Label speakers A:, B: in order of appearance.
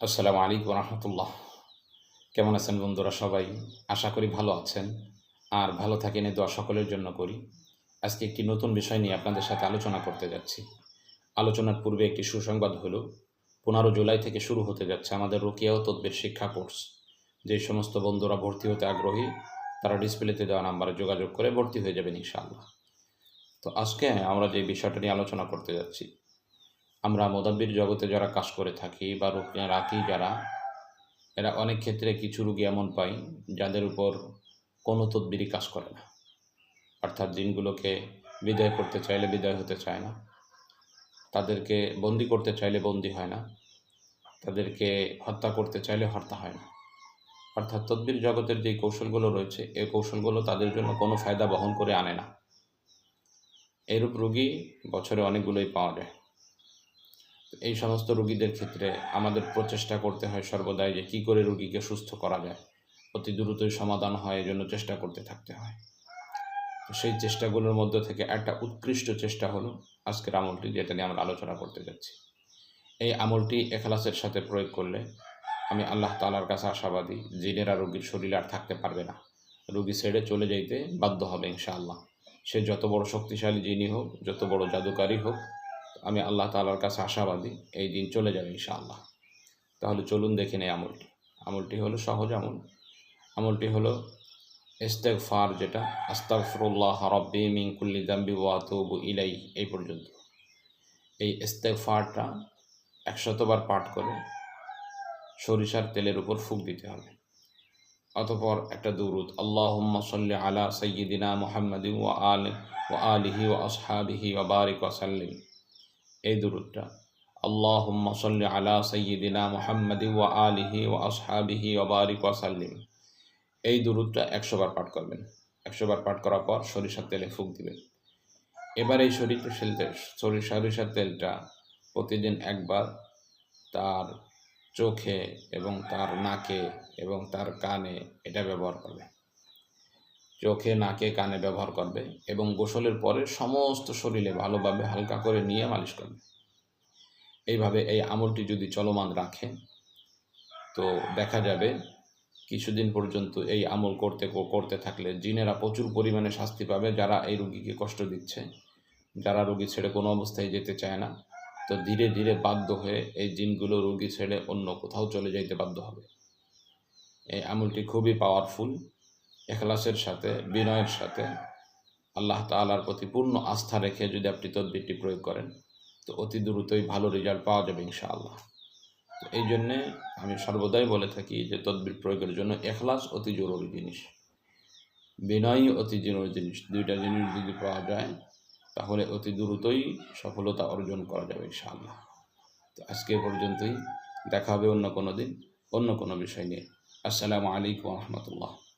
A: আসসালামু আলাইকুম রহমতুল্লাহ। কেমন আছেন বন্ধুরা সবাই? আশা করি ভালো আছেন। আর ভালো থাকেন, এই দোয়া সকলের জন্য করি। আজকে একটি নতুন বিষয় নিয়ে আপনাদের সাথে আলোচনা করতে যাচ্ছি। আলোচনার পূর্বে একটি সুসংবাদ হলো, পনেরো জুলাই থেকে শুরু হতে যাচ্ছে আমাদের রোকিয়া ও তদ্বির শিক্ষা কোর্স। যে সমস্ত বন্ধুরা ভর্তি হতে আগ্রহী, তারা ডিসপ্লেতে দেওয়া নাম্বারে যোগাযোগ করে ভর্তি হয়ে যাবেন ইনশাআল্লাহ। তো আজকে আমরা যে বিষয়টা নিয়ে আলোচনা করতে যাচ্ছি আমরা মোদাব্বির জগতে যারা কাজ করে থাকি বা রুকিয়া রাখি যারা, এরা অনেক ক্ষেত্রে কিছু রুগী এমন পাই যাদের উপর কোনো তদবিরই কাজ করে না। অর্থাৎ জিনগুলোকে বিদায় করতে চাইলে বিদায় হতে চায় না, তাদেরকে বন্দি করতে চাইলে বন্দি হয় না, তাদেরকে হত্যা করতে চাইলে হত্যা হয় না। অর্থাৎ তদবির জগতের যে কৌশলগুলো রয়েছে, এই কৌশলগুলো তাদের জন্য কোনো ফায়দা বহন করে আনে না। এরূপ রুগী বছরে অনেকগুলোই পাওয়া যায়। এই সমস্ত রোগীদের ক্ষেত্রে আমাদের প্রচেষ্টা করতে হয় সর্বদাই যে কী করে রোগীকে সুস্থ করা যায়। অতি দ্রুতই সমাধান হয় এই জন্য চেষ্টা করতে থাকতে হয়। সেই চেষ্টাগুলোর মধ্যে থেকে একটা উৎকৃষ্ট চেষ্টা হলো আজকের আমলটি, যেটা নিয়ে আমরা আলোচনা করতে যাচ্ছি। এই আমলটি এখলাসের সাথে প্রয়োগ করলে আমি আল্লাহ তালার কাছে আশাবাদী, জিনেরা রোগীর শরীরে আর থাকতে পারবে না। রোগী ছেড়ে চলে যাইতে বাধ্য হবে ইনশাআল্লাহ। সে যত বড় শক্তিশালী জিনি হোক, যত বড় জাদুকারী হোক আমি আল্লাহ তালার কাছে আশাবাদী এই দিন চলে যাবে ইনশাআল্লাহ। তাহলে চলুন দেখে নেই আমলটি। আমলটি হলো সহজ আমল। আমলটি হলো ইস্তেক ফার যেটা, আস্তাগফিরুল্লাহ রব্বি মিন কুল্লি দাম্বি ওয়া আতুবু ইলাই এই পর্যন্ত। এই ইস্তেক ফারটা একশতবার পাঠ করে সরিষার তেলের উপর ফুক দিতে হবে। অতপর একটা দৌরুদ, আল্লাহুম্মা সাল্লি আলা সাইয়্যিদিনা মুহাম্মাদিন ওয়া আলি, ওয়া আলিহি ও আসহাবিহি ওয়া বারিক ওয়া সাল্লিম। এই দুরুদটা। আল্লাহ সাল্লি আলা সাইয়্যিদিনা মুহাম্মাদি ওয়া আলিহি ওয়া আসহাবিহি ওয়া বারিক ওয়া এই দুরুদটা একশো বার পাঠ করবেন। একশো বার পাঠ করার পর সরিষার তেলে ফুক দিবেন। এবার এই সরিষার তেলটা সরিষার তেলটা প্রতিদিন একবার তার চোখে এবং তার নাকে এবং তার কানে এটা ব্যবহার করবে চোখে, নাকে, কানে ব্যবহার করবে এবং গোসলের পরে সমস্ত শরীরে ভালোভাবে হালকা করে নিয়ে মালিশ করবে। এইভাবে এই আমলটি যদি চলমান রাখে, তো দেখা যাবে কিছুদিন পর্যন্ত এই আমল করতে করতে থাকলে জিনেরা প্রচুর পরিমাণে শাস্তি পাবে যারা এই রুগীকে কষ্ট দিচ্ছে। যারা রুগী ছেড়ে কোনো অবস্থায় যেতে চায় না, তো ধীরে ধীরে বাধ্য হয়ে এই জিনগুলো রুগী ছেড়ে অন্য কোথাও চলে যাইতে বাধ্য হবে। এই আমলটি খুবই পাওয়ারফুল এখলাসের সাথে, বিনয়ের সাথে আল্লাহ তালার প্রতি পূর্ণ আস্থা রেখে যদি আপনি তদবিরটি প্রয়োগ করেন, তো অতি দ্রুতই ভালো রেজাল্ট পাওয়া যাবে ইনশাআল্লাহ। তো এই জন্যে আমি সর্বদাই বলে থাকি যে তদবির প্রয়োগের জন্য এখলাস অতি জরুরি জিনিস। বিনয় অতি জরুরি জিনিস, দুইটা জিনিস যদি পাওয়া যায়, তাহলে অতি দ্রুতই সফলতা অর্জন করা যাবে ইনশাআল্লাহ। তো আজকে পর্যন্তই, দেখা হবে অন্য কোনো দিন, অন্য কোনো বিষয় নিয়ে। আসসালামু আলাইকুম রহমতুল্লাহ।